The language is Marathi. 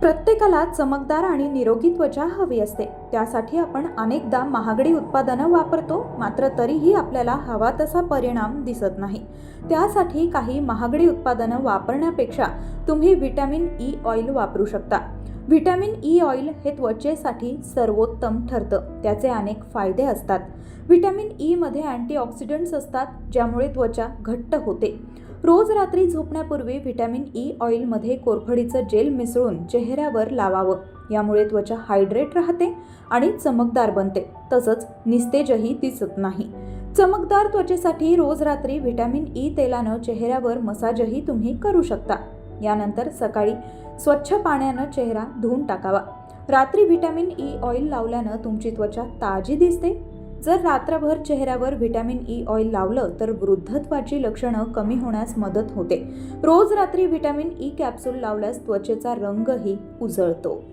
प्रत्येकाला चमकदार आणि निरोगी त्वचा हवी असते. त्यासाठी आपण अनेकदा महागडी उत्पादनं वापरतो मात्र तरीही आपल्याला हवा तसा परिणाम दिसत नाही. त्यासाठी काही महागडी उत्पादनं वापरण्यापेक्षा तुम्ही व्हिटॅमिन ई ऑइल वापरू शकता. व्हिटॅमिन ई ऑइल हे त्वचेसाठी सर्वोत्तम ठरतं. त्याचे अनेक फायदे असतात. व्हिटॅमिन ईमध्ये अँटीऑक्सिडंट्स असतात ज्यामुळे त्वचा घट्ट होते. रोज रात्री झोपण्यापूर्वी व्हिटॅमिन ई ऑइलमध्ये कोरफडीचं जेल मिसळून चेहऱ्यावर लावावं. यामुळे त्वचा हायड्रेट राहते आणि चमकदार बनते. तसंच निस्तेजही दिसत नाही. चमकदार त्वचेसाठी रोज रात्री व्हिटॅमिन ई तेलानं चेहऱ्यावर मसाजही तुम्ही करू शकता. यानंतर सकाळी स्वच्छ पाण्यानं चेहरा धुवून टाकावा. रात्री व्हिटॅमिन ई ऑइल लावल्यानं तुमची त्वचा ताजी दिसते जर रात्रभर चेहऱ्यावर व्हिटॅमिन ई ऑइल लावलं तर वृद्धत्वाची लक्षणं कमी होण्यास मदत होते. रोज रात्री व्हिटॅमिन ई कॅप्सूल लावल्यास त्वचेचा रंगही उजळतो.